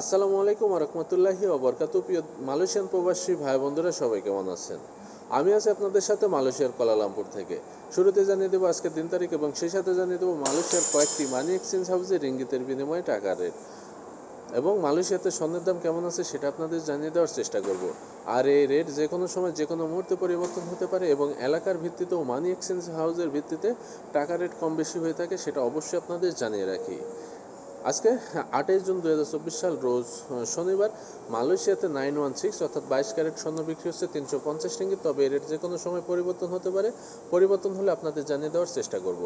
আসসালামু আলাইকুম রহমতুল্লাহি ওবরকাতু প্রিয় মালয়েশিয়ান প্রবাসী ভাই বন্ধুরা সবাই কেমন আছেন? আমি আছি আপনাদের সাথে মালয়েশিয়ার কোলালামপুর থেকে। শুরুতে জানিয়ে দেবো আজকের দিন তারিখ এবং সেই সাথে জানিয়ে দেবো মালয়েশিয়ার কয়েকটি মানি এক্সচেঞ্জ হাউসে রিঙ্গিতের বিনিময়ে টাকা রেট। এবং মালয়েশিয়াতে স্বর্ণের দাম কেমন আছে সেটা আপনাদের জানিয়ে দেওয়ার চেষ্টা করব। আর এই রেট যে কোনো সময় যে কোনো মুহূর্তে পরিবর্তন হতে পারে এবং এলাকার ভিত্তিতেও মানি এক্সচেঞ্জ হাউসের ভিত্তিতে টাকা রেট কম বেশি হয়ে থাকে সেটা অবশ্যই আপনাদের জানিয়ে রাখি। আজকে আটই জুন দু হাজার চব্বিশ সাল রোজ শনিবার, মালয়েশিয়াতে নাইন ওয়ান সিক্স অর্থাৎ বাইশ ক্যারেট স্বর্ণ বিক্রি হচ্ছে তিনশো পঞ্চাশ রিঙ্গিত। তবে এর রেট যে কোনো সময় পরিবর্তন হতে পারে। পরিবর্তন হলে আপনাদের জানিয়ে দেওয়ার চেষ্টা করব।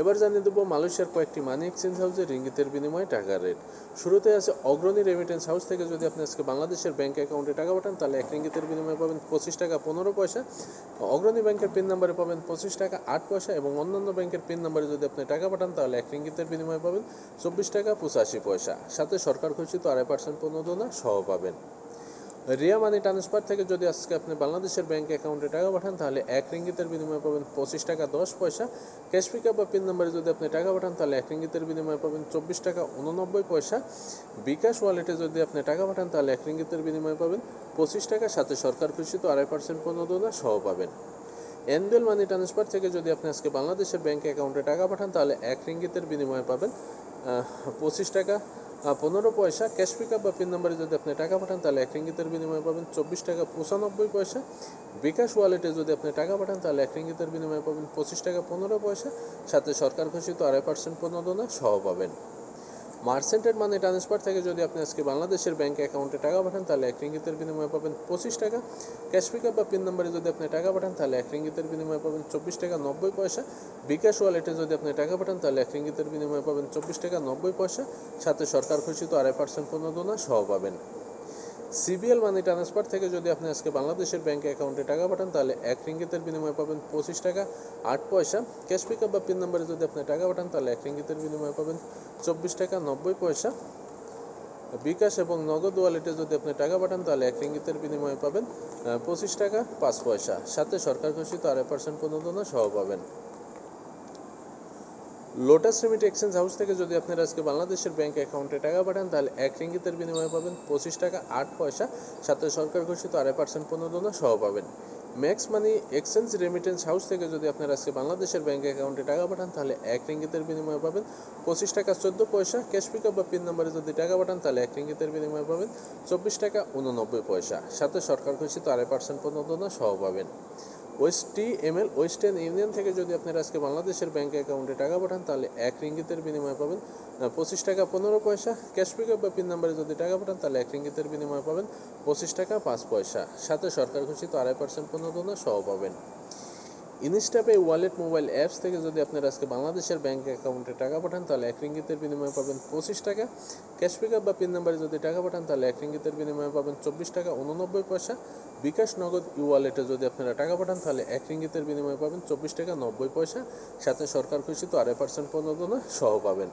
এবার জানিয়ে দেবো মালয়েশিয়ার কয়েকটি মানি এক্সচেঞ্জ হাউসে রিঙ্গিতের বিনিময়ে টাকার রেট শুরুতে আছে অগ্রণী রেমিটেন্স হাউস থেকে যদি আপনি আজকে বাংলাদেশের ব্যাংক অ্যাকাউন্টে টাকা পাঠান, তাহলে এক রিঙ্গিতের বিনিময়ে পাবেন পঁচিশ টাকা পনেরো পয়সা। অগ্রণী ব্যাংকের পিন নাম্বারে পাবেন পঁচিশ টাকা আট পয়সা এবং অন্যান্য ব্যাংকের পিন নাম্বারে যদি আপনি টাকা পাঠান, তাহলে এক রিঙ্গিতের বিনিময়ে পাবেন চব্বিশ টাকা পঁচাশি পয়সা। সাথে সরকার ঘোষিত আড়াই পার্সেন্ট প্রণোদনা সহ পাবেন। রিয়া মানি ট্রান্সফার থেকে যদি আজকে আপনি বাংলাদেশের ব্যাংক অ্যাকাউন্টে টাকা পাঠান, তাহলে এক রিঙ্গিতের বিনিময়ে পাবেন পঁচিশ টাকা দশ পয়সা। ক্যাশ পিকআপ বা পিন নাম্বারে যদি আপনি টাকা পাঠান, তাহলে এক রিঙ্গিতের বিনিময়ে পাবেন চব্বিশ টাকা উননব্বই পয়সা। বিকাশ ওয়ালেটে যদি আপনি টাকা পাঠান, তাহলে এক রিঙ্গিতের বিনিময়ে পাবেন পঁচিশ টাকা। সাথে সরকার ঘোষিত আড়াই পার্সেন্ট প্রণোদনা সহ পাবেন। এনবিএল মানি ট্রান্সফার থেকে যদি আপনি আজকে বাংলাদেশের ব্যাংক অ্যাকাউন্টে টাকা পাঠান, তাহলে এক রিঙ্গিতের বিনিময়ে পাবেন পঁচিশ টাকা পনেরো পয়সা। ক্যাশ পিকআপ বা পিন নাম্বারে যদি আপনি টাকা পাঠান, তাহলে এক রিঙ্গিতের বিনিময়ে পাবেন চব্বিশ টাকা পঁচানব্বই পয়সা। বিকাশ ওয়ালেটে যদি আপনি টাকা পাঠান, তাহলে এক রিঙ্গিতের বিনিময়ে পাবেন পঁচিশ টাকা পনেরো পয়সা। সাথে সরকার ঘোষিত আড়াই পার্সেন্ট প্রণোদনা সহ পাবেন। মার্সেন্টেড মানি ট্রান্সফার থেকে যদি আপনি আজকে বাংলাদেশের ব্যাংক অ্যাকাউন্টে টাকা পাঠান, তাহলে এক রিঙ্গিতের বিনিময়ে পাবেন পঁচিশ টাকা। ক্যাশ পিকআপ বা পিন নাম্বারে যদি আপনি টাকা পাঠান, তাহলে এক রিঙ্গিতের বিনিময়ে পাবেন চব্বিশ টাকা নব্বই পয়সা। বিকাশ ওয়ালেটে যদি আপনি টাকা পাঠান, তাহলে এক রিঙ্গিতের বিনিময়ে পাবেন চব্বিশ টাকা নব্বই পয়সা। সাথে সরকার ঘোষিত আড়াই পার্সেন্ট পণ্য দোনা সহ পাবেন। সিবিএল মানি ট্রান্সফার থেকে যদি আপনি আজকে বাংলাদেশের ব্যাংক অ্যাকাউন্টে টাকা পাঠান, তাহলে এক রিঙ্গিতের বিনিময়ে পাবেন পঁচিশ টাকা, আট পয়সা। ক্যাশ পিকআপ বা পিন নাম্বারে যদি আপনি টাকা পাঠান, তাহলে এক রিঙ্গিতের বিনিময়ে পাবেন চব্বিশ টাকা, নব্বই পয়সা। বিকাশ এবং নগদ ওয়ালেটে যদি আপনি টাকা পাঠান, তাহলে এক রিঙ্গিতের বিনিময়ে পাবেন পঁচিশ টাকা, পাঁচ পয়সা। সাথে সরকার ঘোষিত আড়াই পার্সেন্ট প্রণোদনা সহ পাবেন। লোটাস রেমিট এক্সচেঞ্জ হাউস থেকে যদি আপনারা আজকে বাংলাদেশের ব্যাংক অ্যাকাউন্টে টাকা পাঠান, তাহলে এক রিঙ্গিতের বিনিময়ে পাবেন পঁচিশ টাকা আট পয়সা। সাথে সরকার ঘোষিত আড়াই পার্সেন্ট প্রণোদনা সহ পাবেন। Max money exchange remittance house থেকে যদি আপনারা আজকে বাংলাদেশের ব্যাংক অ্যাকাউন্টে টাকা পাঠান, তাহলে এক রিঙ্গিতের বিনিময়ে পাবেন পঁচিশ টাকা চোদ্দ পয়সা। ক্যাশ পিকআপ বা পিন নম্বরে যদি টাকা পাঠান, তাহলে এক রিঙ্গিতের বিনিময়ে পাবেন চব্বিশ টাকা উননব্বই পয়সা। সাথে সরকার ঘোষিত আড়াই পার্সেন্ট প্রণোদনা সহ পাবেন। ওয়েস্ট এমএল ওয়েস্টার্ন ইউনিয়ন থেকে যদি আপনারা আজকে বাংলাদেশের ব্যাংক অ্যাকাউন্টে টাকা পাঠান, তাহলে এক রিঙ্গিতের বিনিময়ে পাবেন পঁচিশ টাকা পনেরো পয়সা। ক্যাশ পিকআপ বা পিন নাম্বারে যদি টাকা পাঠান, তাহলে এক রিঙ্গিতের বিনিময়ে পাবেন পঁচিশ টাকা পাঁচ পয়সা। সাথে সরকার ঘোষিত আড়াই পার্সেন্ট প্রণোদনা সহ পাবেন। ইনস্টাপে ওয়ালেট মোবাইল অ্যাপস থেকে যদি আপনারা আজকে বাংলাদেশের ব্যাঙ্ক অ্যাকাউন্টে টাকা পাঠান, তাহলে এক রিঙ্গিতের বিনিময়ে পাবেন পঁচিশ টাকা। ক্যাশ পিকআপ বা পিন নাম্বারে যদি টাকা পাঠান, তাহলে এক রিঙ্গিতের বিনিময়ে পাবেন চব্বিশ টাকা উননব্বই পয়সা। বিকাশ নগদ ই ওয়ালেটে যদি আপনারা টাকা পাঠান, তাহলে এক রিঙ্গিতের বিনিময়ে পাবেন চব্বিশ টাকা নব্বই পয়সা। সাথে সরকার ঘোষিত আড়াই পার্সেন্ট প্রণোদনা সহ পাবেন।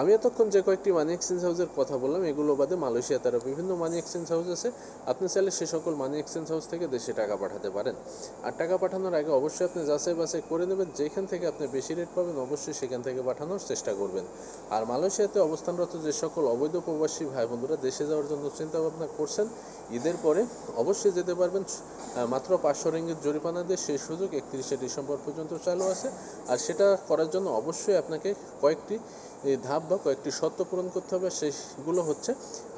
আমি এতক্ষণ যে কয়েকটি মানি এক্সচেঞ্জ হাউসের কথা বললাম, এগুলো বাদে মালয়েশিয়া, তারা বিভিন্ন মানি এক্সচেঞ্জ হাউস আছে। আপনি চাইলে সে সকল মানি এক্সচেঞ্জ হাউস থেকে দেশে টাকা পাঠাতে পারেন। আর টাকা পাঠানোর আগে অবশ্যই আপনি যাচাই বাছাই করে নেবেন। যেখান থেকে আপনি বেশি রেট পাবেন, অবশ্যই সেখান থেকে পাঠানোর চেষ্টা করবেন। আর মালয়েশিয়াতে অবস্থানরত যে সকল অবৈধ প্রবাসী ভাই বন্ধুরা দেশে যাওয়ার জন্য চিন্তা ভাবনা করছেন, ঈদের পরে অবশ্যই যেতে পারবেন। মাত্র পাঁচশো রিঙ্গিত জরিমানা দিয়ে সেই সুযোগ একত্রিশে ডিসেম্বর পর্যন্ত চালু আছে। আর সেটা করার জন্য অবশ্যই আপনাকে কয়েকটি ধাপ বা কয়েকটি শর্ত পূরণ করতে হবে, সেগুলো হচ্ছে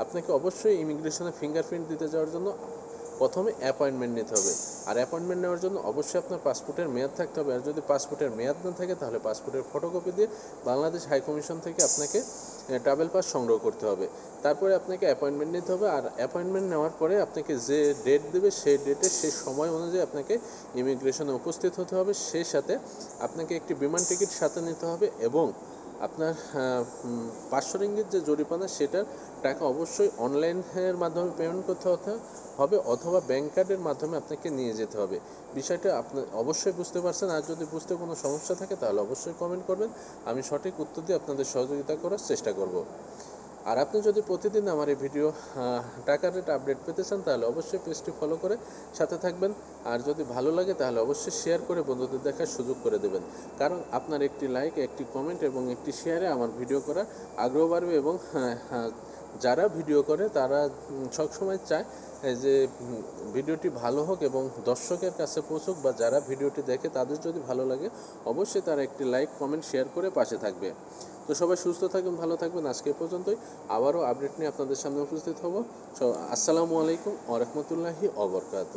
আপনাকে অবশ্যই ইমিগ্রেশনে ফিঙ্গারপ্রিন্ট দিতে যাওয়ার জন্য প্রথমে অ্যাপয়েন্টমেন্ট নিতে হবে। আর অ্যাপয়েন্টমেন্ট নেওয়ার জন্য অবশ্যই আপনার পাসপোর্টের মেয়াদ থাকতে হবে। আর যদি পাসপোর্টের মেয়াদ না থাকে, তাহলে পাসপোর্টের ফটোকপি দিয়ে বাংলাদেশ হাই কমিশন থেকে আপনাকে ট্রাভেল পাস সংগ্রহ করতে হবে। তারপরে আপনাকে অ্যাপয়েন্টমেন্ট নিতে হবে। আর অ্যাপয়েন্টমেন্ট নেওয়ার পরে আপনাকে যে ডেট দেবে, সেই ডেটে সেই সময় অনুযায়ী আপনাকে ইমিগ্রেশনে উপস্থিত হতে হবে। সেই সাথে আপনাকে একটি বিমান টিকিট সাথে নিতে হবে এবং আপনার পাঁচশো রিঙ্গিত যে জরিমানা, সেটার টাকা অবশ্যই অনলাইনের মাধ্যমে পেমেন্ট করতে হতে হবে অথবা ব্যাঙ্ক কার্ডের মাধ্যমে আপনাকে নিয়ে যেতে হবে। বিষয়টা আপনি, অবশ্যই বুঝতে পারছেন। আর যদি বুঝতে কোনো সমস্যা থাকে, তাহলে অবশ্যই কমেন্ট করবেন। আমি সঠিক উত্তর দিয়ে আপনাদের সহযোগিতা করার চেষ্টা করব। আর আপনি যদি প্রতিদিন আমার এই ভিডিও টাকা টাকার রেট আপডেট পেতে চান তাহলে অবশ্যই পেজটি ফলো করে সাথে থাকবেন। আর যদি ভালো লাগে তাহলে অবশ্যই শেয়ার করে বন্ধুদের দেখার সুযোগ করে দেবেন। কারণ আপনার একটি লাইক একটি কমেন্ট এবং একটি শেয়ারে আমার ভিডিও করার আগ্রহ বাড়বে এবং হ্যাঁ, হ্যাঁ, যারা ভিডিও করে, তারা সবসময় চায় যে ভিডিওটি ভালো হোক এবং দর্শকের কাছে পৌঁছুক বা যারা ভিডিওটি দেখে তাদের যদি ভালো লাগে, অবশ্যই তারা একটি লাইক, কমেন্ট, শেয়ার করে পাশে থাকবে। তো সবাই সুস্থ থাকবেন ভালো থাকবেন। আজকে পর্যন্তই। আবারও আপডেট নিয়ে আপনাদের সামনে উপস্থিত হব। আসসালামু আলাইকুম ওরহমতুল্লাহি অবরকাত